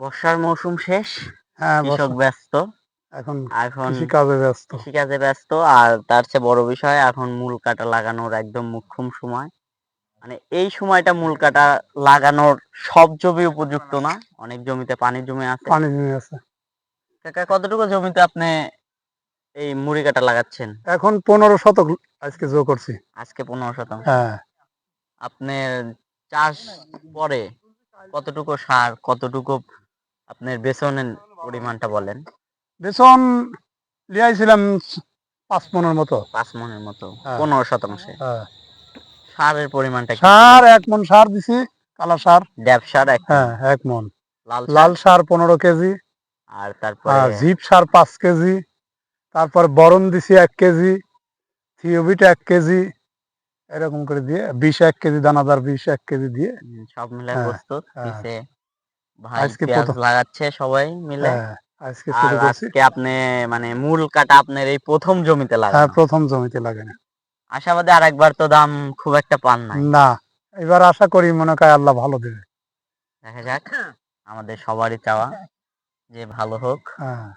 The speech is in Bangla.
বর্ষার মৌসুম শেষ হ্যাঁ কৃষক ব্যস্ত। এখন এখন কৃষি কাজে ব্যস্ত। কৃষিকাজে ব্যস্ত আর তার চেয়ে বড় বিষয় এখন মূল কাটা লাগানোর একদম মুখ্যম সময়। মানে এই সময়টা মূল কাটা লাগানোর সব জমি উপযুক্ত না অনেক জমিতে পানি জমে আছে। পানি জমে আছে। কাকা কতটুকু জমিতে আপনি এই মুড়ি কাটা লাগাচ্ছেন? এখন পনেরো শতক আজকে জো করছি। আজকে পনেরো শতক। হ্যাঁ। আপনার চাষ পরে কতটুকু সার কতটুকু আপনার বেসনের পরিমাণটা বলেন। বেসন লিয়াইছিলাম পাঁচ মনের মতো। পাঁচ মনের মতো হ্যাঁ। পনেরো শতাংশে। হ্যাঁ। সারের পরিমাণটা সার এক মন সার দিছি কালা সার। ড্যাব সার এক হ্যাঁ এক মন। লাল সার। পনেরো কেজি। আর তারপর? জিপ সার পাঁচ কেজি। তারপর বরণ দিছি এক কেজি। থিওবিট এক কেজি। এরকম করে দিয়ে বিষ এক কেজি দানাদার বিষ এক কেজি দিয়ে। সব মিলে হ্যাঁ, প্রস্তুত ভাই পেঁয়াজ লাগাচ্ছে সবাই মিলে। হ্যাঁ আজকে শুরু করছি। আজকে আপনি মানে মূল কাটা আপনার এই প্রথম জমিতে হ্যাঁ প্রথম জমিতে লাগে না। আশাবাদী আর একবার তো দাম খুব একটা পান না এবার আশা করি মনে হয় আল্লাহ ভালো দেবে। দেখা যাক আমাদের সবারই চাওয়া যে ভালো হোক। হ্যাঁ।